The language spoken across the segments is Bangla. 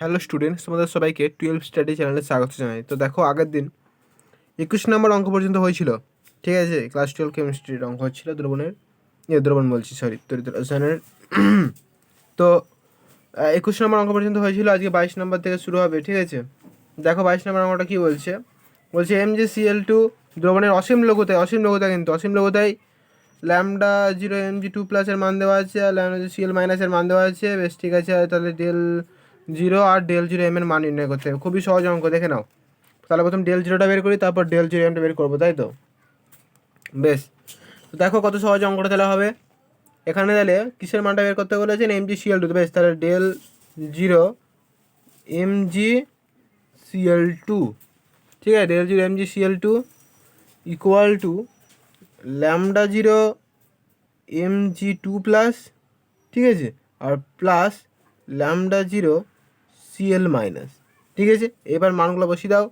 হ্যালো স্টুডেন্টস, তোমাদের সবাইকে টুয়েলভ স্টাডি চ্যানেলে স্বাগত জানাই। তো দেখো, আগের দিন একুশ নম্বর অঙ্ক পর্যন্ত হয়েছিল, ঠিক আছে? ক্লাস টুয়েলভ কেমিস্ট্রির অঙ্ক হচ্ছিল, দ্রবণের দ্রবণ বলছি, সরি তরিতর রসায়নের তো একুশ নম্বর অঙ্ক পর্যন্ত হয়েছিল, আজকে বাইশ নম্বর থেকে শুরু হবে, ঠিক আছে? দেখো, বাইশ নম্বর অঙ্কটা কী বলছে? বলছে, M G C L two দ্রবণের অসীম লঘুতায় অসীম লঘুতায় কিন্তু, অসীম লঘুতায় lambda zero M G two প্লাসের মান দেওয়া আছে, আর ল্যামডা সি এল মাইনাসের মান দেওয়া আছে। বেশ, ঠিক আছে, তাহলে ডেল জিরো আর ডেল জিরো এম এর মান নির্ণয় করতে হবে। খুবই সহজ অঙ্ক, দেখে নাও। তাহলে প্রথম ডেল জিরোটা বের করি, তারপর ডেল জিরো এমটা বের করব, তাই তো? বেশ। তো দেখো কত সহজ অঙ্কটা তাহলে হবে। এখানে তাহলে কিসের মানটা বের করতে বলেছেন? এম জি সিএল টু বেশ, তাহলে del zero M G CL two, ঠিক আছে? Del zero M G CL two equal to lambda zero M G two plus, ঠিক আছে? আর plus lambda zero CL minus ঠিক আছে? এবার মানগুলো বসিয়ে দাও।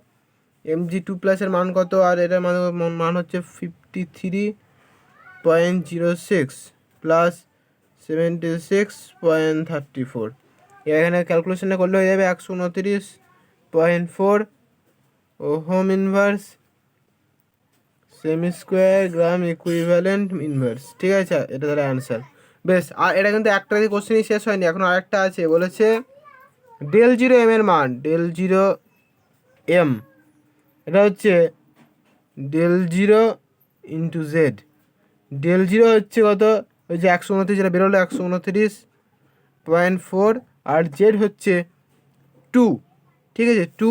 এম জি টু প্লাসের মান কত? আর এটার মান মান হচ্ছে fifty three point zero six plus seventy six point thirty four এখানে ক্যালকুলেশনটা করলে হয়ে যাবে একশো উনত্রিশ point four ohm inverse semi square gram equivalent inverse ঠিক আছে? এটা তাহলে অ্যান্সার বেশ, আর এটা কিন্তু একটা কোশ্চেনই শেষ হয়নি, এখন আরেকটা আছে, বলেছে ডেল জিরো এম এর মান ডেল জিরো এম এটা হচ্ছে del zero into Z del zero হচ্ছে কত? ওই যে একশো উনত্রিশ যেটা বেরোলো, একশো উনত্রিশ পয়েন্ট ফোর আর জেড হচ্ছে টু ঠিক আছে? টু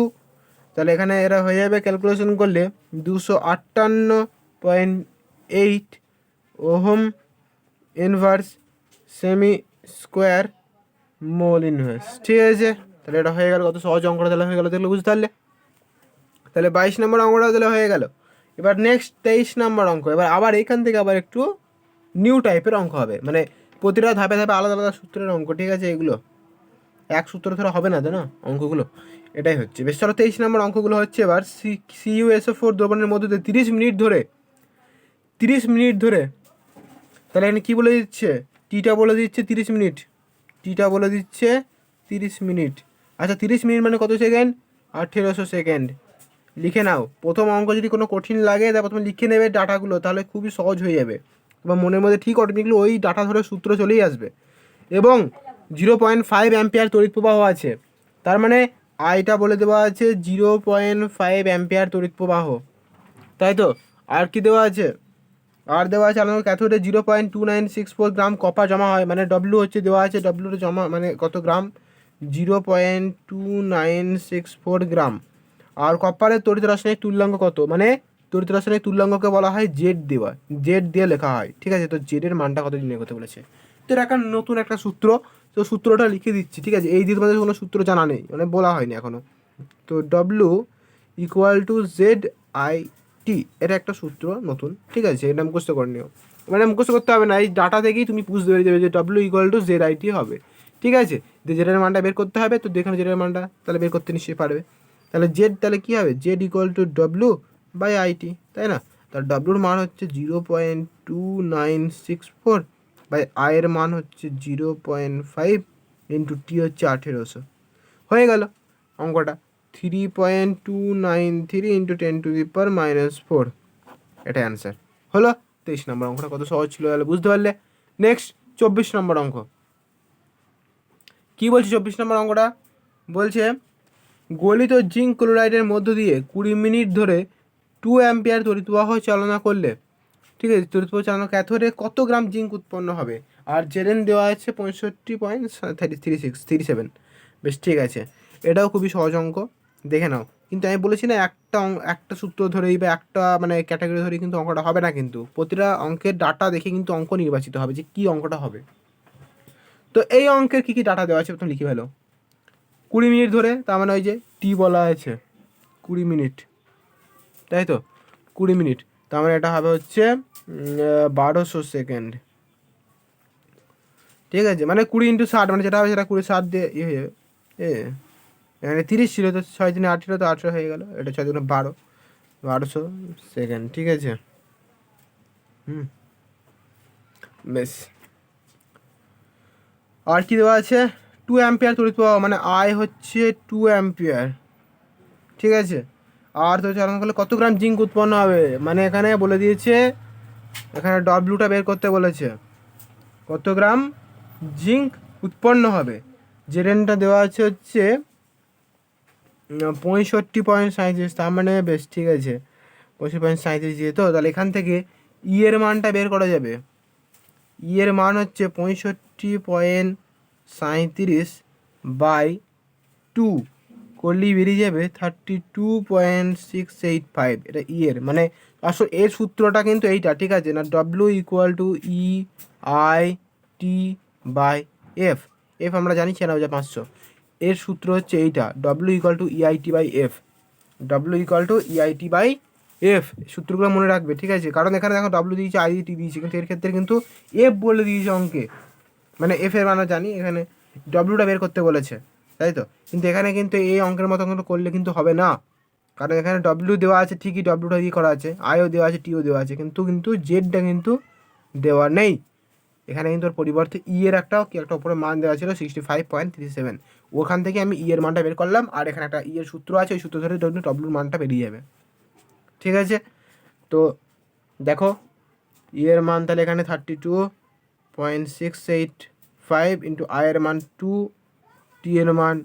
তাহলে এখানে এরা হয়ে যাবে ক্যালকুলেশন করলে দুশো আটান্ন point eight ohm inverse semi square mole inverse ঠিক আছে, তাহলে এটা হয়ে গেল কত সহজ অঙ্কটা তাহলে হয়ে গেলো, দেখলে বুঝতে পারলে? তাহলে বাইশ নম্বর অঙ্কটা তাহলে হয়ে গেল। এবার নেক্সট তেইশ নম্বর অঙ্ক, এবার আবার এখান থেকে আবার একটু নিউ টাইপের অঙ্ক হবে। মানে প্রতিটা ধাপে ধাপে আলাদা আলাদা সূত্রের অঙ্ক, ঠিক আছে, এগুলো। এক সূত্র ধরা হবে না, তাই না? অঙ্কগুলো। এটাই হচ্ছে। বেশ, চলো তেইশ নম্বর অঙ্কগুলো হচ্ছে এবার সি সিইউ এসও ফোর দ্রবণের মধ্যে তিরিশ মিনিট ধরে, তিরিশ মিনিট ধরে, তাহলে এখানে কী বলে দিচ্ছে? টিটা বলে দিচ্ছে তিরিশ মিনিট। টিটা বলে দিচ্ছে তিরিশ মিনিট। আচ্ছা তিরিশ মিনিট মানে কত সেকেন্ড? আঠেরোশো সেকেন্ড। লিখে নাও। প্রথম অঙ্ক যদি কোনো কঠিন লাগে তা প্রথমে লিখে নেবে ডাটাগুলো, তাহলে খুবই সহজ হয়ে যাবে। তোমার মনের মধ্যে ঠিক অটোমেটিকলি ওই ডাটা ধরে সূত্র চলেই আসবে। এবং জিরো পয়েন্ট ফাইভ অ্যাম্পিয়ার তড়িৎ প্রবাহ আছে। তার মানে আইটা বলে দেওয়া আছে জিরো পয়েন্ট ফাইভ অ্যাম্পিয়ার তড়িৎ প্রবাহ। তাই তো? আর কি দেওয়া আছে? আর দেওয়া আছে আলাদা ক্যাথোডে zero point two nine six four gram copper জমা হয় মানে ডব্লু হচ্ছে দেওয়া আছে ডব্লুতে জমা মানে কত gram zero point two nine six four gram আর কপারের তড়িৎ রাসায়নিক তুল্যাঙ্ক কত? মানে তড়িৎ রাসায়নিক তুল্যাঙ্ককে বলা হয় জেড দেওয়া জেড দিয়ে লেখা হয়, ঠিক আছে? তো জেডের মানটা কত নির্ণয় করতে বলেছে? তো এটা একটা নতুন একটা সূত্র, তো সূত্রটা লিখে দিচ্ছি, ঠিক আছে? এই দিয়ে তোমাদের কোনো সূত্র জানা নেই মানে বলা হয়নি এখনও তো W equal to Z I T এটা একটা সূত্র নতুন। ঠিক আছে, এটা মুখস্থ করে নিও। মানে মুখস্থ করতে হবে না, এই ডাটা থেকেই তুমি বুঝতে পেরে যাবে যে W equal to Z I T হবে। ঠিক আছে? যে জেডের মানটা বের করতে হবে, তো দেখেন জেডের মানটা। তাহলে বের করতে নিশ্চয়ই পারবে। তাহলে জেড তাহলে কী হবে? Z equal to W by IT তাই না? তাহলে ডব্লুর মান হচ্ছে zero point two nine six four by আয়ের মান হচ্ছে zero point five into T হচ্ছে আঠেরোশো। হয়ে গেল অঙ্কটা। Three point two nine three into ten to the power minus four এটা অ্যান্সার হলো তেইশ নম্বর অঙ্কটা কত সহজ ছিল তাহলে বুঝতে পারলে? নেক্সট চব্বিশ নম্বর অঙ্ক। কি বলছে চব্বিশ নম্বর অঙ্কটা? বলছে, গলিত জিঙ্ক ক্লোরাইডের মধ্য দিয়ে কুড়ি মিনিট ধরে টু অ্যাম্পিয়ার তড়িৎপ্রবাহ চালনা করলে, ঠিক আছে, তড়িৎপ্রবাহ চালনা ক্যাথোডে কত গ্রাম জিঙ্ক উৎপন্ন হবে? আর জেরেন দেওয়া আছে পঁয়ষট্টি point thirty three six three seven বেশ ঠিক আছে। এটাও খুবই সহজ অঙ্ক। দেখে নাও। কিন্তু আমি বলেছি না একটা একটা সূত্র ধরেই বা একটা মানে ক্যাটাগরি ধরেই কিন্তু অঙ্কটা হবে না কিন্তু। প্রতিটা অঙ্কের ডাটা দেখে কিন্তু অঙ্ক নির্বাচিত হবে যে কী অঙ্কটা হবে। তো এই অঙ্কের কী কী ডাটা দেওয়া আছে প্রথম লিখে ফেলো। কুড়ি মিনিট ধরে, তার মানে ওই যে টি বলা আছে। কুড়ি মিনিট। তাই তো? কুড়ি মিনিট। তার মানে এটা হবে হচ্ছে বারোশো সেকেন্ড। ঠিক আছে? মানে কুড়ি ইন্টু ষাট মানে যেটা হবে সেটা কুড়ি ষাট দিয়ে ইয়ে হয়ে যাবে। এ। এখানে তিরিশ ছিল, তো ছয় দিনে আঠেরো তো আঠেরো হয়ে গেল। এটা ছয় দিনে বারো। বারোশো সেকেন্ড, ঠিক আছে? হুম। বেশ। আর কি দেওয়া আছে? টু অ্যাম্পিয়ার তড়িৎ প্রবাহ মানে আয় হচ্ছে টু অ্যাম্পিয়ার ঠিক আছে? আর তো চালানো করলে কত গ্রাম জিঙ্ক উৎপন্ন হবে? মানে এখানে বলে দিয়েছে, এখানে ডব্লুটা বের করতে বলেছে। কত গ্রাম জিঙ্ক উৎপন্ন হবে? যে রেনটা দেওয়া আছে হচ্ছে পঁয়ষট্টি পয়েন্ট সাঁইত্রিশ, তার মানে বেশ ঠিক আছে। পঁয়ষট্টি পয়েন্ট সাঁইত্রিশ দিয়ে তো, তাহলে এখান থেকে ই এর মানটা বের করা যাবে। ই এর মান হচ্ছে পঁয়ষট্টি পয়েন্ট সাঁইত্রিশ বাই টু করলেই বেরিয়ে যাবে thirty two point six eight five, এটা ই এর। মানে আসলে এর সূত্রটা কিন্তু এইটা, ঠিক আছে? না W equal to E I T by F F আমরা জানি ছিয়ানব্বই পাঁচশো। এর সূত্র হচ্ছে এইটা W equal to EIT by F W equal to EIT by F সূত্রগুলো মনে রাখবে, ঠিক আছে? কারণ এখানে দেখো ডব্লিউ দিয়েছে আইটি দিয়েছে কিন্তু এর ক্ষেত্রে কিন্তু এফ বলে দিয়েছে অঙ্কে। মানে এফ এর মানে জানি, এখানে ডব্লিউটা বের করতে বলেছে, তাই তো? কিন্তু এখানে কিন্তু এই অঙ্কের মতো কিন্তু করলে কিন্তু হবে না। কারণ এখানে ডব্লিউ দেওয়া আছে, ঠিকই ডব্লিউটা দিয়ে করা আছে আইও দেওয়া আছে টিও দেওয়া আছে, কিন্তু কিন্তু জেডটা কিন্তু দেওয়া নেই। এখানে কিন্তু ওর পরিবর্তে ই এর একটা কি একটা উপরে মান দেওয়া ছিল sixty five point three seven ওখান থেকে আমি ই এর মানটা বের করলাম আর এখানে একটা ই এর সূত্র আছে, ওই সূত্র ধরে ডব্লিউর মানটা বেরিয়ে যাবে। ঠিক আছে? তো দেখো ই এর মান তাহলে এখানে thirty two point six eight five into I এর মান টু টি এর মান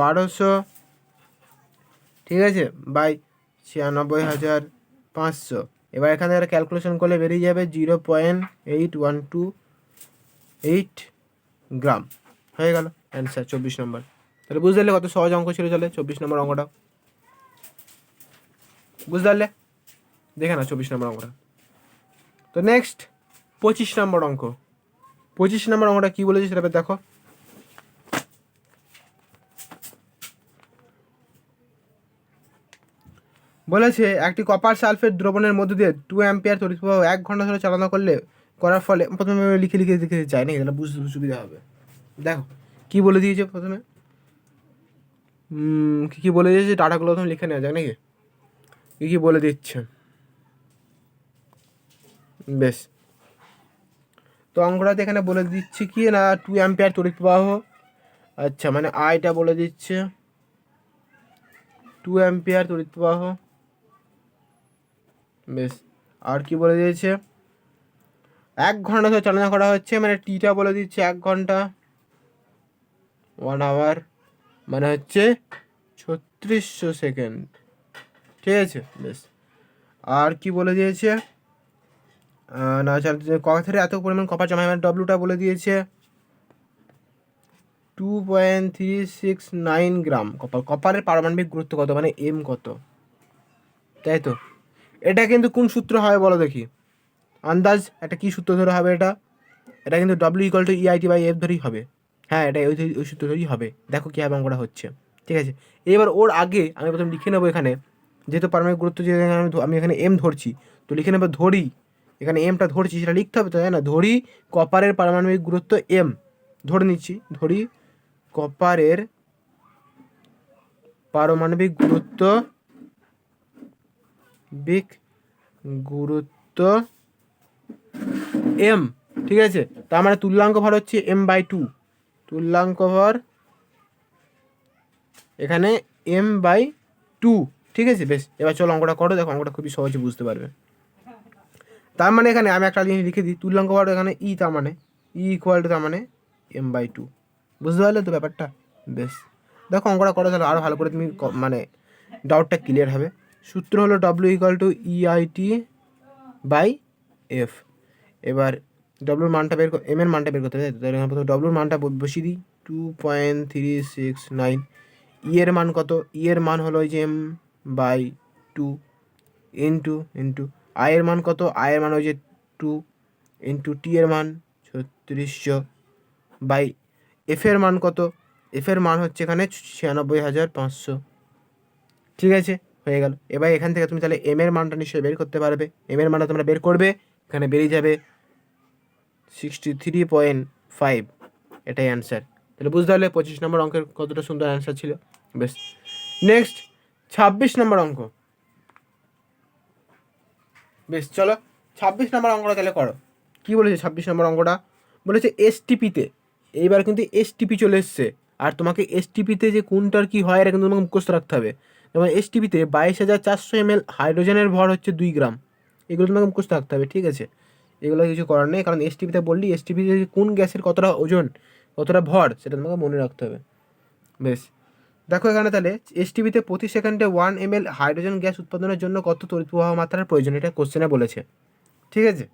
বারোশো। ঠিক আছে? বাই ছিয়ানব্বই হাজার পাঁচশো। এবার এখানে ক্যালকুলেশন করলে বেরিয়ে যাবে zero point eight one two eight gram হয়ে গেল। অ্যান্সার চব্বিশ নম্বর তাহলে বুঝতে পারলে কত সহজ অঙ্ক ছিল চলে চব্বিশ নম্বর অঙ্কটা। বুঝতে পারলে? দেখে না চব্বিশ নম্বর অঙ্কটা। তো নেক্সট পঁচিশ নম্বর অঙ্ক। পঁচিশ নম্বর অঙ্কটা কী বলেছে সেটা দেখো। বলেছে, একটি কপার সালফেট দ্রবণের মধ্য দিয়ে টু অ্যাম্পিয়ার তড়িৎ প্রবাহ এক ঘণ্টা ধরে চালনা করলে করার ফলে প্রথমে লিখে লিখে লিখে চাই নাকি? তাহলে বুঝতে সুবিধা হবে। দেখো, কি বলে দিয়েছে প্রথমে? কি কি বলে দিয়েছে? ডাটাগুলো প্রথমে লিখে নেওয়া যাক নাকি? কি কী বলে দিচ্ছে? বেশ। তো অঙ্কটাতে এখানে বলে দিচ্ছে কি না? টু অ্যাম্পিয়ার তড়িৎ প্রবাহ। আচ্ছা মানে আয়টা বলে দিচ্ছে। টু অ্যাম্পিয়ার তড়িৎ প্রবাহ। বেশ। আর কি বলে দিয়েছে? এক ঘণ্টা ধরে চালনা করা হচ্ছে মানে টিটা বলে দিচ্ছে এক ঘণ্টা। ওয়ান আওয়ার মানে হচ্ছে ছত্রিশশো সেকেন্ড ঠিক আছে, বেশ। আর কি বলে দিয়েছে? না কথারে এত পরিমাণ কপার জমা মানে ডব্লুটা বলে দিয়েছে। Two point three six nine gram copper কপারের পারমাণবিক গুরুত্ব কত মানে এম কত? তাই তো? এটা কিন্তু কোন সূত্র হয় বলো দেখি। আন্দাজ, একটা কী সূত্র ধরে হবে এটা? এটা কিন্তু W equal to EIT by F ধরেই হবে। হ্যাঁ এটা ওই ওই সূত্র ধরেই হবে। দেখো কীভাবে অঙ্কটা হচ্ছে। ঠিক আছে? এবার ওর আগে আমি প্রথম লিখে নেব এখানে, যেহেতু পারমাণবিক গুরুত্ব যে আমি আমি এখানে এম ধরছি, তো লিখে নেব ধরি। এখানে এমটা ধরছি, সেটা লিখতে হবে তো, তাই না? ধরি কপারের পারমাণবিক গুরুত্ব এম ধরে নিচ্ছি, ধরি কপারের পারমাণবিক গুরুত্ব বিক গুরুত্ব এম ঠিক আছে? তার মানে তুল্যাঙ্ক ভর হচ্ছে এম বাই টু তুল্যাঙ্ক ভর এখানে এম বাই টু ঠিক আছে? বেশ, এবার চলো অঙ্কটা করো, দেখো অঙ্কটা খুবই সহজে বুঝতে পারবে। তার মানে এখানে আমি একটা জিনিস লিখে দিই, তুল্যাঙ্ক ভর এখানে ই তার মানে ই ইকুয়াল টু তার মানে এম বাই টু বুঝতে পারলে তো ব্যাপারটা? বেশ। দেখো অঙ্কটা করো তাহলে আরও ভালো করে তুমি মানে ডাউটটা ক্লিয়ার হবে। সূত্র হলো W equal to EIT by F এবার ডব্লুর মানটা বের এম এর মানটা বের করতে হবে তাহলে প্রথমে ডব্লুর মানটা বসিয়ে দিই। Two point three six nine E এর মান কত? ই এর মান হলো ওই যে M by two into into I এর মান কত? আই এর মান ওই যে টু ইন্টু টি এর মান, ছত্রিশশো বাই এফ এর মান কত? এফ এর মান হচ্ছে এখানে ছিয়ানব্বই হাজার পাঁচশো। ঠিক আছে? হয়ে গেল। এবার এখান থেকে তুমি তাহলে এম এর মানটা নিশ্চয়ই বের করতে পারবে। এম এর মানটা তোমরা বের করবে, এখানে বেরিয়ে যাবে। সিক্সটি থ্রি পয়েন্ট ফাইভ এটাই অ্যান্সার তাহলে বুঝতে পারলে পঁচিশ নম্বর অঙ্কের কতটা সুন্দর অ্যান্সার ছিল। বেশ। নেক্সট ছাব্বিশ নম্বর অঙ্ক। বেশ, চলো ছাব্বিশ নম্বর অঙ্কটা তাহলে করো। কী বলেছে ছাব্বিশ নম্বর অঙ্কটা? বলেছে এসটিপিতে এইবার কিন্তু এসটিপি চলে এসছে। আর তোমাকে এসটিপিতে যে কোনটার কী হয়, এটা কিন্তু তোমাকে মুখস্থ রাখতে হবে। যেমন এসটিপিতে বাইশ হাজার চারশো এমএল হাইড্রোজেনের ভর হচ্ছে দুই গ্রাম। এগুলো তোমাকে মুখস্থ রাখতে হবে, ঠিক আছে? এগুলো কিছু করার নেই। কারণ এসটিপিতে বললি এসটিপিতে কোন গ্যাসের কতটা ওজন, কতটা ভর, সেটা তোমাকে মনে রাখতে হবে। বেশ। দেখো এখানে তাহলে এসটিভিতে প্রতি সেকেন্ডে one M L hydrogen gas উৎপাদনের জন্য কত তড়িৎ প্রবাহ মাত্রার প্রয়োজন, এটা কোশ্চেনে বলেছে। ঠিক আছে?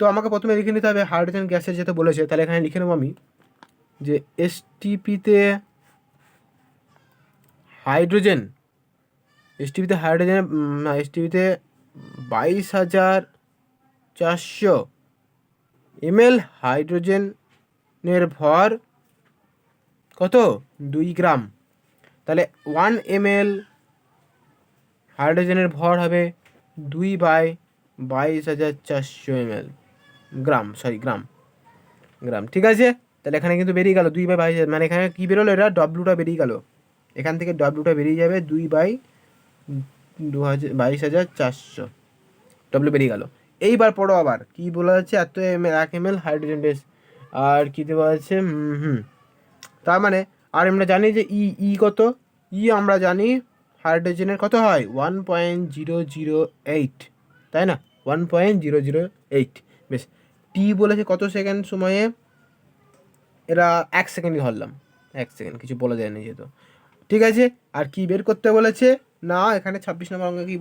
তো আমাকে প্রথমে লিখে নিতে হবে হাইড্রোজেন গ্যাসের যেটা বলেছে, তাহলে এখানে লিখে নেব আমি যে এসটিপিতে হাইড্রোজেন এসটিভিতে হাইড্রোজেন না এসটিভিতে বাইশ হাজার চারশো। এমএল হাইড্রোজেনের ভর কত? দুই গ্রাম। তাহলে ওয়ান এমএল হাইড্রোজেনের ভর হবে দুই বাই বাইশ হাজার চারশো এমএল গ্রাম সরি গ্রাম। গ্রাম, ঠিক আছে? তাহলে এখানে কিন্তু বেরিয়ে গেল দুই বাই বাইশ মানে এখানে কী বেরোলো এটা? ডব্লুটা বেরিয়ে গেল। এখান থেকে ডব্লুটা বেরিয়ে যাবে দুই বাই দু হাজার বাইশ হাজার চারশো। ডব্লু বেরিয়ে গেল। এইবার পড়ো আবার। কী বলা যাচ্ছে এত এম এল এক এম এল হাইড্রোজেন বেস আর কী দেওয়া আছে হুম তার মানে আর আমরা জানি যে ই ই কত? ই আমরা জানি হাইড্রোজেনের কত হয়? One point zero zero eight তাই না? One point zero zero eight বেশ। টি বলেছে কত সেকেন্ড সময়ে? এরা এক সেকেন্ডই ধরলাম। এক সেকেন্ড, কিছু বলা যায়নি যেহেতু। ঠিক আছে? আর কি বের করতে বলেছে? না, এখানে ছাব্বিশ নম্বর অঙ্কে কী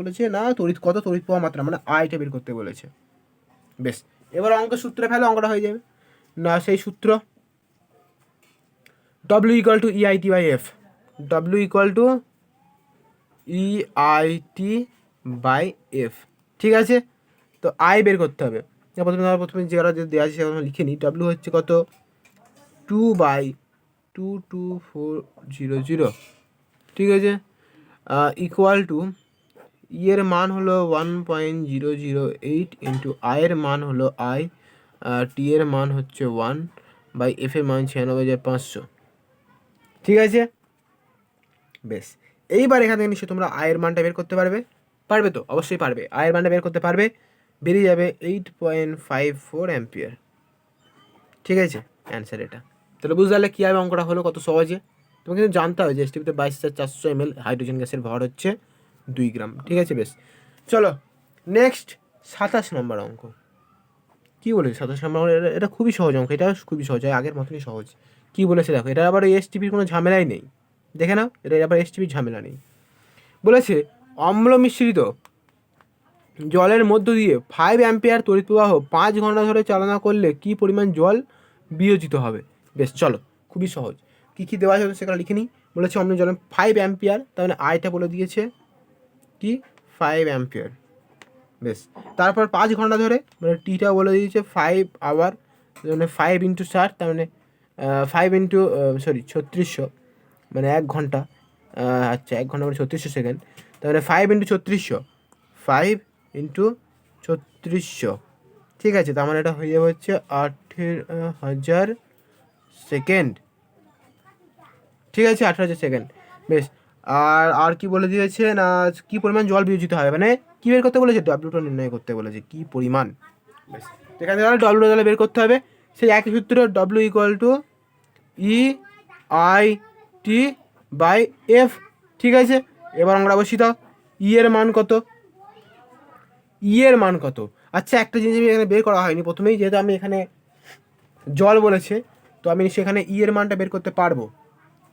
বলেছে? না, তড়িৎ কত তড়িৎ পাওয়া মাত্রা? মানে আয়টা বের করতে বলেছে। বেশ, এবার অঙ্কের সূত্রে ফেলে, অঙ্কটা হয়ে যাবে। না, সেই সূত্র। W equal to EIT by F W equal to EIT by F ঠিক আছে? তো আই বের করতে হবে। প্রথমে ধরো, প্রথমে যেটা যে দেওয়া আছে, সেটা লিখে নিই। ডাব্লিউ হচ্ছে কত? Two by two two four zero zero ঠিক আছে? ইকুয়াল টু ইয়ের মান হলো one point zero zero eight into আয়ের মান হলো আই টি এর মান হচ্ছে ওয়ান বাই এফ এর মান ছিয়ানব্বই হাজার পাঁচশো। ঠিক আছে? বেশ। এইবার এখান থেকে নিশ্চয়ই তোমরা আয়ের মানটা বের করতে পারবে। পারবে তো? অবশ্যই পারবে। আয়ের মানটা বের করতে পারবে। বেরিয়ে যাবে eight point five four ampere ঠিক আছে? অ্যান্সার এটা। তাহলে বুঝতে পারলে কীভাবে অঙ্কটা হলো কত সহজে? তোমাকে কিন্তু জানতে হবে যে এসটিভিতে বাইশ হাজার চারশো এমএল হাইড্রোজেন গ্যাসের ভর হচ্ছে দুই গ্রাম, ঠিক আছে বেশ। চলো নেক্সট সাতাশ নম্বর অঙ্ক। কী বলেছে সাতাশ নম্বর অঙ্ক? এটা- খুবই সহজ অঙ্ক, এটা খুবই সহজ আগের মতনই সহজ। কী বলেছে দেখো এটা আবার এস এসটিপির কোনো ঝামেলাই নেই। দেখে নাও এটা আবার এসটিপির ঝামেলা নেই। বলেছে, অম্ল মিশ্রিত জলের মধ্য দিয়ে ফাইভ অ্যাম্পিয়ার তড়িৎ প্রবাহ পাঁচ ঘণ্টা ধরে চালনা করলে কি পরিমাণ জল বিয়োজিত হবে? বেশ, চলো, খুবই সহজ। কী কী দেওয়া আছে সেখানে লিখে নিই। বলেছে অম্ল জলে ফাইভ অ্যাম্পিয়ার তার মানে আয়টা বলে দিয়েছে কি? ফাইভ অ্যাম্পিয়ার বেশ। তারপর পাঁচ ঘণ্টা ধরে মানে টিটা বলে দিয়েছে ফাইভ আওয়ার মানে ফাইভ ইন্টু ষাট, তার মানে ফাইভ ইন্টু সরি ছত্রিশশো। মানে এক ঘণ্টা। আচ্ছা এক ঘণ্টা মানে ছত্রিশশো সেকেন্ড তার মানে ফাইভ ইন্টু ছত্রিশশো। ফাইভ ইন্টু ছত্রিশশো। ঠিক আছে, তার মানে এটা হয়ে যাবে হচ্ছে আঠের হাজার সেকেন্ড ঠিক আছে, আঠারো হাজার সেকেন্ড বেশ। আর আর কি বলে দিয়েছে না কি পরিমাণ জল বিয়োজিত হয় মানে কী বের করতে বলেছে? ডাব্লুটা নির্ণয় করতে বলেছে, কি পরিমাণ? বেশ। এখানে তাহলে ডাব্লুটা তাহলে বের করতে হবে। সেই একই সূত্র W equal to E I T by F ঠিক আছে? এবার আমরা বসি দাও ই এর মান কত? ই এর মান কত? আচ্ছা একটা জিনিস আমি এখানে বের করা হয়নি প্রথমেই, যেহেতু আমি এখানে জল বলেছে, তো আমি সেখানে ই এর মানটা বের করতে পারব।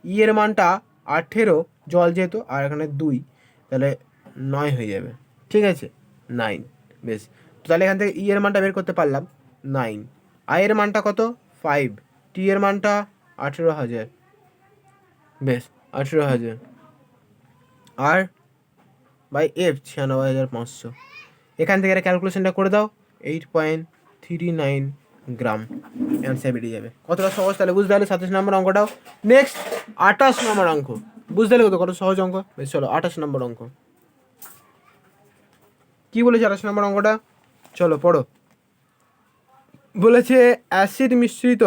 ই এর মানটা আঠেরো, জল যেহেতু, আর এখানে দুই, তাহলে নয় হয়ে যাবে। ঠিক আছে? নাইন, বেশ। তো তাহলে এখান থেকে ই এর মানটা বের করতে পারলাম, নাইন। আই এর মানটা কত? ফাইভ। টি এর মানটা আঠেরো হাজার। বেশ, আঠেরো হাজার। আর বাই এফ, ছিয়ানব্বই হাজার পাঁচশো। এখান থেকে ক্যালকুলেশনটা করে দাও eight point three nine gram answer বেরিয়ে যাবে। কতটা সহজ তাহলে? বুঝতে পারলে সাতাশ নম্বর অঙ্কটাও। নেক্সট আঠাশ নম্বর অঙ্ক। বুঝতে কত কত সহজ অঙ্ক? বেশ, চলো, আঠাশ নম্বর অঙ্ক। কি বলেছে আঠাশ নম্বর অঙ্কটা? চলো, পড়ো। বলেছে, অ্যাসিড মিশ্রিত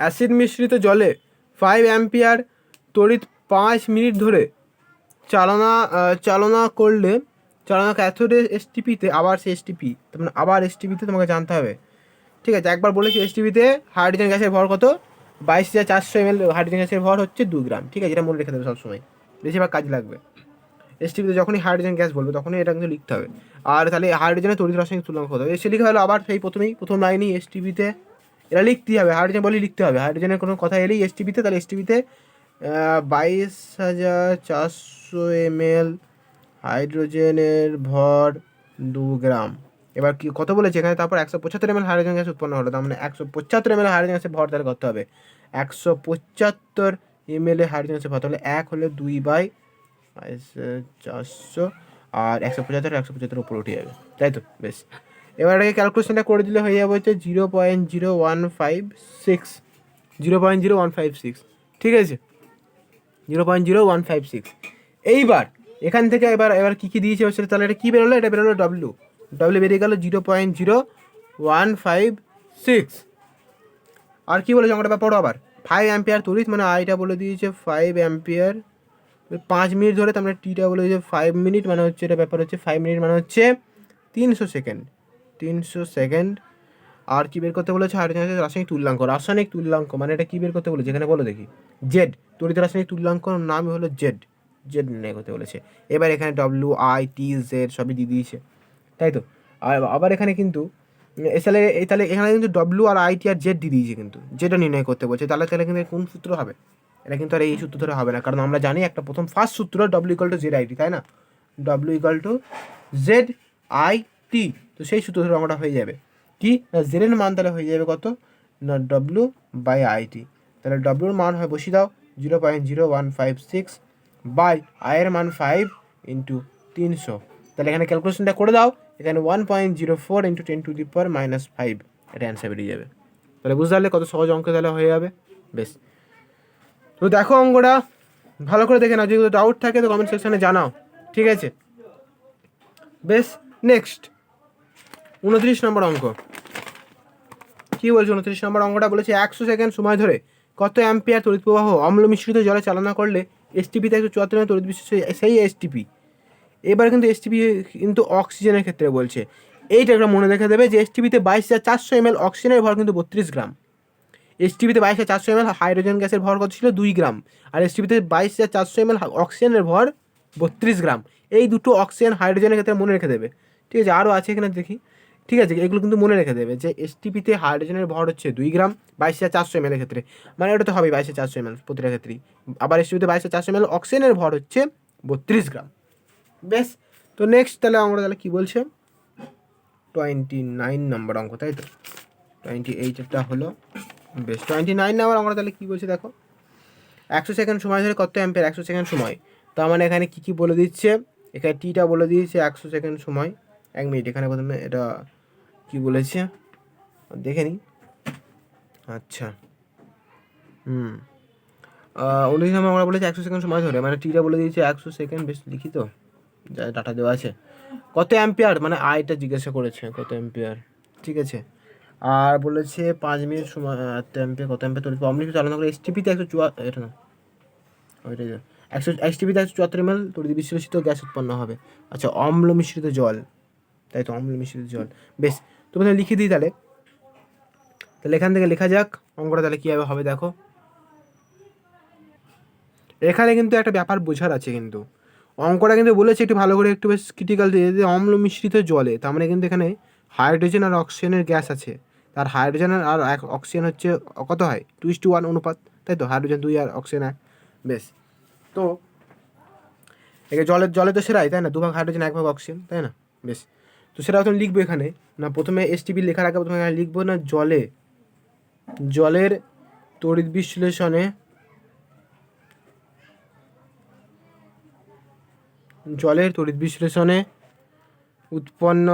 অ্যাসিড মিশ্রিত জলে ফাইভ অ্যাম্পিয়ার তড়িৎ পাঁচ মিনিট ধরে চালনা চালনা করলে চালনা ক্যাথোডে এসটিপিতে আবার সে এসটিপি তার মানে আবার এস এসটিপিতে তোমাকে জানতে হবে। ঠিক আছে, একবার বলেছি এস এসটিপিতে হাইড্রোজেন গ্যাসের ভর কত? বাইশ হাজার চারশো এম এল হাইড্রোজেন গ্যাসের ভর হচ্ছে দু গ্রাম, ঠিক আছে, এটা মনে রেখে দেবে সবসময়। বেশিরভাগ কাজ লাগবে। এসটিপিতে যখনই হাইড্রোজেন গ্যাস বলবে, তখনই এটা কিন্তু লিখতে হবে। আর তাহলে হাইড্রোজেনের তড়িৎ রাসায়নিক তুলনা করতে হবে। এসে লিখা হলো আবার সেই প্রথমেই, প্রথম লাইনেই এসটিপিতে এটা লিখতেই হবে, হাইড্রোজেন বলেই লিখতে হবে। হাইড্রোজেনের কোনো কথা এলেই এস এসটিপিতে তাহলে এস এসটিপিতে বাইশ হাজার চারশো এম এল হাইড্রোজেনের ভর দু গ্রাম। এবার কি, কত বলেছে এখানে? তারপর একশো পঁচাত্তর এম এল হাইড্রোজেন গ্যাস উৎপন্ন হলো। তার মানে একশো পঁচাত্তর এম এল হাইড্রোজেন গ্যাসের ভর তাহলে করতে হবে? একশো পঁচাত্তর এম এল হাইড্রোজেন গ্যাসের ভর, তাহলে এক হলে দুই বাই চারশো, আর একশো পঁচাত্তর একশো পঁচাত্তর উপরে উঠে যাবে। তাই তো? বেশ। এবার এটাকে ক্যালকুলেশনটা করে দিলে হয়ে যাবে হচ্ছে zero point zero one five six zero point zero one five six ঠিক আছে? Zero point zero one five six এইবার এখান থেকে এবার এবার কী কী দিয়েছে সেটা তাহলে এটা কী বেরোলো? এটা বেরোলো ডব্লু ডব্লু বেরিয়ে গেল zero point zero one five six আর কী বলেছে আমরা পড়ো আবার? ফাইভ অ্যাম্পিয়ার তড়িৎ মানে আইটা বলে দিয়েছে ফাইভ অ্যাম্পিয়ার পাঁচ মিনিট ধরে তার মানে টিটা বলে দিয়েছে ফাইভ মিনিট মানে হচ্ছে এটা ব্যাপার হচ্ছে ফাইভ মিনিট মানে হচ্ছে তিনশো সেকেন্ড তিনশো সেকেন্ড আর কী বের করতে বলেছে? হাইড্রোজেন রাসায়নিক তুল্যাঙ্ক। রাসায়নিক তুল্যাঙ্ক মানে এটা কি বের করতে বলেছে? এখানে বলো দেখি। জেড তড়িৎ রাসায়নিক তুল্যাঙ্ক নাম হলো জেড জেড নির্ণয় করতে বলেছে। এবার এখানে ডব্লিউ আই টি জেড সবই দিয়ে দিয়েছে। তাই তো? আর আবার এখানে কিন্তু এই তাহলে এখানে কিন্তু ডব্লিউ আর আই টি আর জেড দিয়ে দিয়েছে কিন্তু। যেটা নির্ণয় করতে বলছে। তাহলে তাহলে কিন্তু কোন সূত্র হবে? এটা কিন্তু আর এই সূত্র ধরে হবে না। কারণ আমরা জানি একটা প্রথম ফার্স্ট সূত্র W equal to Z I T তাই না? W equal to Z I T তো সেই সূত্র ধরে আমরা হয়ে যাবে। কি? না জেডের মান তাহলে হয়ে যাবে কত? না ডব্লিউ বাই আই টি তাহলে ডব্লিউর মান হয়, বসিয়ে দাও zero point zero one five six by আয়ের মান ফাইভ ইন্টু তিনশো তাহলে এখানে ক্যালকুলেশনটা করে দাও। এখানে one point zero four into ten to the power minus five এটা অ্যান্সার বেরিয়ে যাবে। তাহলে বুঝতে পারলে কত সহজ অঙ্ক তাহলে হয়ে যাবে। বেশ। তো দেখো অঙ্কটা। ভালো করে দেখে নাও। যদি ডাউট থাকে তো কমেন্ট সেকশনে জানাও। ঠিক আছে? বেশ। নেক্সট উনত্রিশ নম্বর অঙ্ক। কি বলছে উনত্রিশ নম্বর অঙ্কটা? বলেছে একশো সেকেন্ড সময় ধরে কত অ্যাম্পিয়ার তড়িৎ প্রবাহ অম্ল মিশ্রিত জলে চালনা করলে এসটিপিতে একশো চুয়াত্তর তড়িৎ বিশিষ্ট সেই এসটিপি এবার কিন্তু এসটিপি কিন্তু অক্সিজেনের ক্ষেত্রে বলছে। এইটা একটা মনে রেখে দেবে যে এসটিপিতে বাইশ হাজার চারশো এম এল অক্সিজেনের ভর কিন্তু বত্রিশ গ্রাম। এসটিপিতে বাইশ হাজার চারশো এম এল হাইড্রোজেন গ্যাসের ভর কত ছিল? দুই গ্রাম। আর এসটিপিতে বাইশ হাজার চারশো এম এল অক্সিজেনের ভর বত্রিশ গ্রাম। এই দুটো অক্সিজেন হাইড্রোজেনের ক্ষেত্রে মনে রেখে দেবে। ঠিক আছে আরও আছে এখানে দেখি। ঠিক আছে, এগুলো কিন্তু মনে রেখে দেবে যে এসটিপিতে হাইড্রোজেনের ভর হচ্ছে দুই গ্রাম বাইশ হাজার চারশো এম ক্ষেত্রে। মানে ওটা তো হবে বাইশ হাজার চারশো এম প্রতিটা ক্ষেত্রেই। আবার এসটিপিতে বাইশ হাজার চারশো এম অক্সিজেনের ভর হচ্ছে বত্রিশ গ্রাম। বেশ তো নেক্সট তাহলে আমরা তাহলে কী বলছে? টোয়েন্টি নাইন নম্বর অঙ্ক, তাই তো? টোয়েন্টি এইটটা হলো, বেশ টোয়েন্টি নাইন নাম্বার আমরা তাহলে কী বলছে দেখো? একশো সেকেন্ড সময় ধরে কত অ্যাম্পের একশো সেকেন্ড সময়। তার মানে এখানে কী কী বলে দিচ্ছে? এখানে টিটা বলে দিয়েছে একশো সেকেন্ড সময়, এক মিনিট, এখানে প্রথমে এটা কি বলেছে? দেখে নিই আচ্ছা। হুম। উনিশ নম্বর আমরা বলেছি একশো সেকেন্ড সময় ধরে। মানে টিটা বলে দিয়েছে একশো সেকেন্ড বেশ লিখি তো যা ডাটা দেওয়া আছে। কত অ্যাম্পিয়ার মানে আইটা জিজ্ঞাসা করেছে কত অ্যাম্পিয়ার ঠিক আছে। আর বলেছে পাঁচ মিনিট সময় এত অ্যাম্পিয়ার কত অ্যাম্পিয়ার তৈরি? অমনি চালনা করে এসটিপিতে একশো চুয়া, এটা না। ওইটাই একশো এসটিপিতে একশো চুয়াত্তর এম এল তড়িৎ বিশ্লেষিত গ্যাস উৎপন্ন হবে। আচ্ছা অম্ল মিশ্রিত জল। তাই তো অম্ল মিশ্রিত জল। বেশ তুমি তাহলে লিখে দিই তাহলে। তাহলে এখান থেকে লেখা যাক, অঙ্কটা তাহলে কীভাবে হবে দেখো। এখানে কিন্তু একটা ব্যাপার বোঝার আছে কিন্তু। অঙ্কটা কিন্তু বলেছে একটু ভালো করে, একটু বেশ ক্রিটিক্যাল দিয়ে অম্ল মিশ্রিত জলে, তার মানে কিন্তু এখানে হাইড্রোজেন আর অক্সিজেনের গ্যাস আছে। তার হাইড্রোজেন আর এক অক্সিজেন হচ্ছে, কত হয়? টু ইস টু ওয়ান অনুপাত, তাই তো? হাইড্রোজেন দুই আর অক্সিজেন এক, বেশ। তো, একে জলের, জলে তো সেরাই, তাই না? দুভাগ হাইড্রোজেন এক ভাগ অক্সিজেন তাই না? বেশ। তো সেটা তুমি লিখব এখানে। না, প্রথমে এসটিপি লেখার আগে প্রথমে এখানে লিখব না, জলে। জলের তড়িৎ বিশ্লেষণে জলের তড়িৎ বিশ্লেষণে উৎপন্ন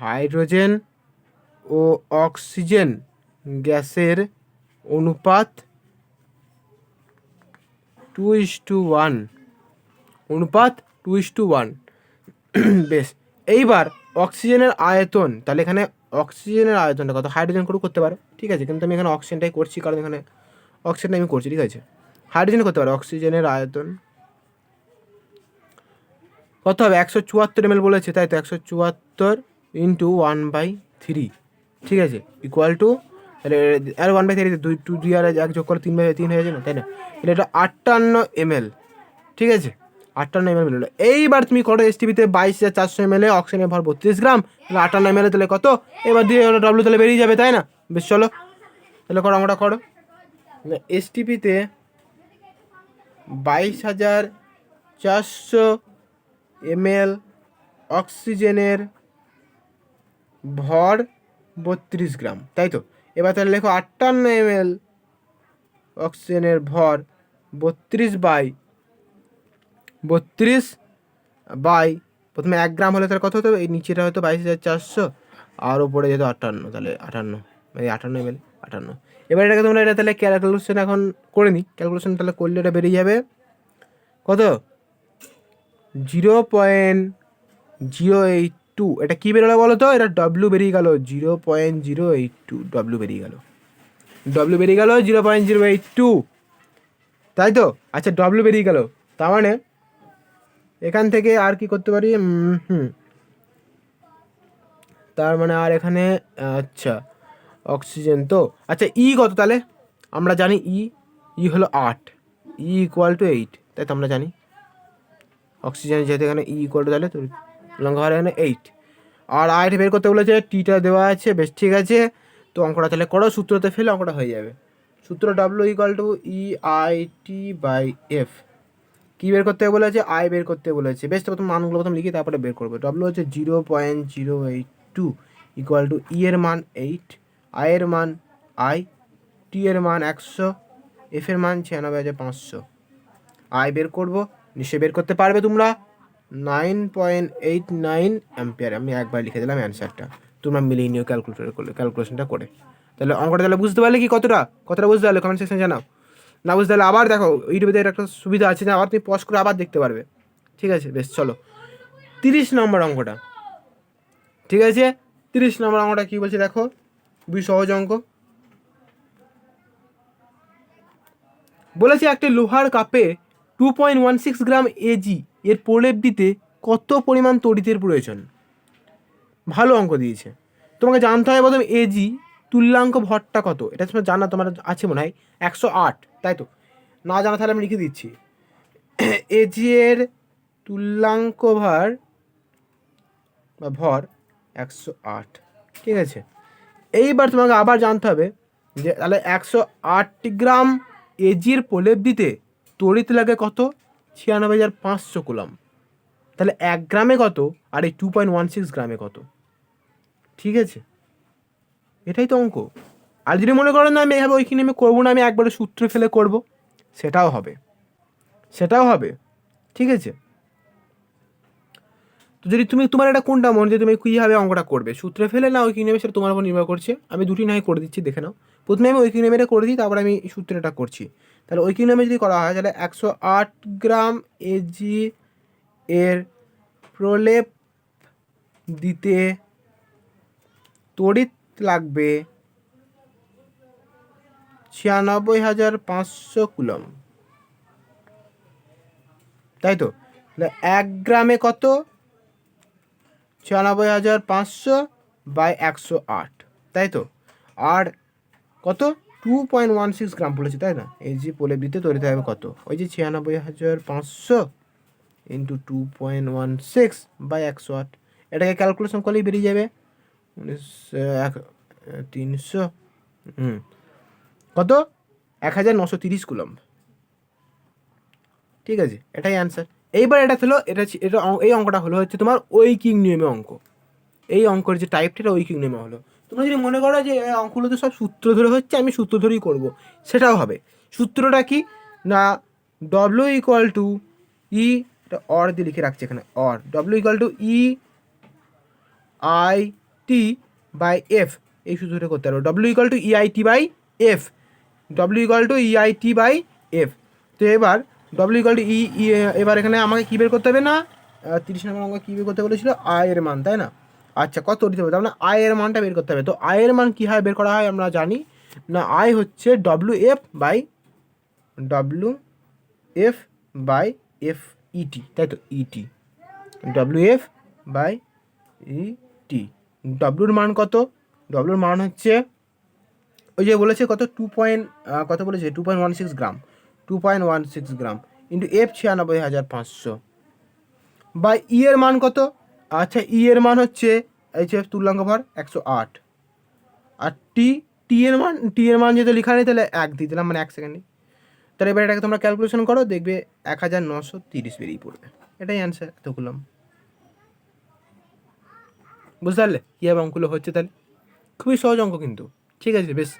হাইড্রোজেন ও অক্সিজেন গ্যাসের অনুপাত টু ইস টু ওয়ান অনুপাত টু ইস টু ওয়ান বেশ। এইবার অক্সিজেনের আয়তন, তাহলে এখানে অক্সিজেনের আয়তনটা কত? হাইড্রোজেন করেও করতে পারো। ঠিক আছে, কিন্তু আমি এখানে অক্সিজেনটাই করছি, কারণ এখানে অক্সিজেনটা আমি করছি, ঠিক আছে? হাইড্রোজেন করতে পারো, অক্সিজেনের আয়তন। কত হবে? একশো চুয়াত্তর এম বলেছে, তাই তো একশো চুয়াত্তর ইন্টু ওয়ান বাই থ্রি, ঠিক আছে? ইকুয়াল টু, তাহলে আর ওয়ান বাই থ্রি দুই, টু, দুই আর এক যোগ করে তিন বাই তিন হয়ে যাবে না, তাই না? তাহলে এটা আটান্ন এমএল, ঠিক আছে? আটান্ন এমএল বেরোলো। এইবার তুমি করো এস টিভিতে বাইশ হাজার চারশো এমএল এ অক্সিজেনের ভর বত্রিশ গ্রাম, তাহলে আটান্ন এমএল তাহলে কত? এবার দিয়ে ডব্লু তাহলে বেরিয়ে যাবে, তাই না? বেশ, চলো। তাহলে করো আমরা করো। এস টিভিতে বাইশ হাজার চারশো এমএল অক্সিজেনের ভর বত্রিশ গ্রাম, তাই তো? এবার তাহলে লেখো আটান্ন এমএল অক্সিজেনের ভর বত্রিশ বাই বত্রিশ বাই প্রথমে এক গ্রাম হলে তাহলে কত হতো এই নিচেটা হতো বাইশ হাজার চারশো, আর ওপরে যেত আটান্ন, তাহলে আটান্ন এই আটান্ন এমএল আটান্ন। এবার এটাকে তোমরা এটা তাহলে ক্যালকুলেশন এখন করে নিই। ক্যালকুলেশন তাহলে করলে এটা বেরিয়ে যাবে। কত? Zero point zero eight two. এটা কী বেরোলো বলো তো? এটা ডব্লু বেরিয়ে গেল। Zero point zero eight two. W বেরিয়ে গেল। ডব্লু বেরিয়ে গেল zero point zero eight two. তাই তো? আচ্ছা ডব্লু বেরিয়ে গেল। তার মানে এখান থেকে আর কি করতে পারি? হুম। তার মানে আর এখানে আচ্ছা অক্সিজেন তো। আচ্ছা ই কত তাহলে? আমরা জানি ই ই হলো আট। ই ইকুয়াল টু এইট তাই তো আমরা জানি। অক্সিজেন যেহেতু এখানে ই ইকুয়াল টু তাহলে তো লঙ্কা হয় এখানে এইট আর আইট বের করতে বলেছে টিটা দেওয়া আছে, বেশ ঠিক আছে। তো অঙ্কটা তাহলে করো, সূত্রতে ফেলে অঙ্কটা হয়ে যাবে। সূত্র W equal to E I T by F কী বের করতে বলেছে? আই বের করতে বলেছে। বেশ প্রথম মানগুলো প্রথম লিখি তারপরে বের করব। ডাব্লু হচ্ছে zero point zero eight two equal to E এর মান এইট আই এর মান আই টি এর মান একশো এফ এর মান ছিয়ানব্বই হাজার পাঁচশো। আয় বের করব। নিশ্চয়ই বের করতে পারবে তোমরা। Nine point eight nine ampere আমি একবার লিখে দিলাম অ্যান্সারটা তোমরা মিলিয়ে নিও ক্যালকুলেটর করলে ক্যালকুলেশনটা করে। তাহলে অঙ্কটা তাহলে বুঝতে পারলে কি কতটা? কতটা বুঝতে পারলে? কমেন্ট সেকশন জানাও। না বুঝতে পারলে আবার দেখো, ইউটিউবে একটা সুবিধা আছে যে আবার তুমি পজ করে আবার দেখতে পারবে। ঠিক আছে, বেশ, চলো। তিরিশ নম্বর অঙ্কটা। ঠিক আছে? তিরিশ নম্বর অঙ্কটা কী বলছে দেখো? খুবই সহজ অঙ্ক। বলেছে একটি লোহার কাপে two point one six gram AG এর প্রলেপ দিতে কত পরিমাণ তড়িতের প্রয়োজন? ভালো অঙ্ক দিয়েছে। তোমাকে জানতে হবে প্রথম এজি তুল্যাঙ্ক ভরটা কত? এটা তোমার জানা, তোমার আছে মনে হয়। একশো আট, তাই তো? না জানা তাহলে আমি লিখে দিচ্ছি। এজি এর তুল্যাঙ্ক ভার, বা ভর, একশো আট। ঠিক আছে? এইবার তোমাকে আবার জানতে হবে যে, তাহলে একশো আট গ্রাম এজির প্রলেপ দিতে তড়িৎ লাগে কত? ছিয়ানব্বই হাজার পাঁচশো কুলাম। তাহলে এক গ্রামে কত? আর এই টু পয়েন্ট ওয়ান সিক্স গ্রামে কত? ঠিক আছে? এটাই তো অঙ্ক। আর যদি মনে করেন না আমি এভাবে ওইখানে আমি করব না, আমি একবারে সূত্র ফেলে করব, সেটাও হবে। সেটাও হবে। ঠিক আছে? তো যদি তুমি, তোমার এটা কোনটা মনে যে তুমি কীভাবে অঙ্কটা করবে? সূত্রে ফেলে না ওইখানে নেমে সেটা তোমার উপর নির্ভর করছে। আমি দুটি নাই করে দিচ্ছি, দেখে নাও। প্রথমে আমি ওইখানে নেমে করে দিই, তারপরে আমি সূত্রটা করছি। তাহলে ওইখানে নেমে যদি করা হয়, তাহলে একশো আট গ্রাম এজি এর প্রলেপ দিতে, তড়িৎ লাগবে ছিয়ানব্বই হাজার পাঁচশো কুলম। তাই তো? এক গ্রামে কত? ছিয়ানব্বই হাজার পাঁচশো বাই একশো আট। তাই তো? আর কত? Two point one six gram বলেছে তাই না? এই যে প্রলেপ দিতে তৈরি হবে কত? ওই যে ছিয়ানব্বই হাজার পাঁচশো into two point one six by একশো আট। এটাকে ক্যালকুলেশন করলেই বেরিয়ে যাবে। এক, তিনশো, হুম, কত? এক হাজার নশো তিরিশ কুলম ঠিক আছে, এটাই অ্যান্সার এইবার এটা হলো, এটা এটা এই অঙ্কটা হলো হচ্ছে তোমার ঐকিং নিয়মে অঙ্ক। এই অঙ্কের যে টাইপটা এটা ঐকিং নিয়মে হলো। তোমরা যদি মনে করো যে অঙ্কগুলো তো সব সূত্র ধরে হচ্ছে, আমি সূত্র ধরেই করব, সেটাও হবে। সূত্রটা কি? না ডব্লিউ ইকুয়াল টু ই এটা অর দিয়ে লিখে রাখছি এখানে or W equal to E I T by F এই সূত্রটা করতে পারব W equal to EI T by F W equal to EI T by F তো এবার ডব্লিউ ইকুয়াল টু ই এবার এখানে আমাকে কী বের করতে হবে না? তিরিশ নম্বর আমাকে কী বের করতে বলেছিল? আয়ের মান, তাই না? আচ্ছা কত দিতে হবে? তার মানে আয়ের মানটা বের করতে হবে। তো আয়ের মান কীভাবে বের করা হয় আমরা জানি। না আয় হচ্ছে W F by W F by F ET তাই তো? ET W F by ET ডব্লুর মান কত? ডব্লুর মান হচ্ছে, ওই যে বলেছে কত? টু পয়েন্ট কত বলেছে? Two point one six gram two point one six gram into F ছিয়ানব্বই হাজার পাঁচশো। বা ই এর মান কত? আচ্ছা ই এর মান হচ্ছে এইচ এফ তুল্যাঙ্ক ভর একশো আট। আর টি টি এর মান টি এর মান যদি লেখা নেই, তাহলে এক দিয়ে দিলাম মানে এক সেকেন্ডে তাহলে এবার এটাকে তোমরা ক্যালকুলেশন করো, দেখবে এক হাজার নশো তিরিশ বেরিয়ে পড়বে। এটাই অ্যান্সার এত করলাম বুঝতে পারলে? কীভাবে অঙ্কগুলো হচ্ছে তাহলে। খুবই সহজ অঙ্ক কিন্তু। ঠিক আছে, বেশ।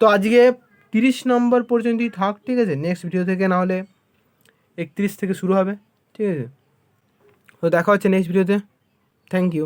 তো আজকে তিরিশ নম্বর পর্যন্তই থাক, ঠিক আছে? নেক্সট ভিডিও থেকে না হলে একত্রিশ থেকে শুরু হবে। ঠিক আছে? তো দেখা হচ্ছে নেক্সট ভিডিওতে থ্যাংক ইউ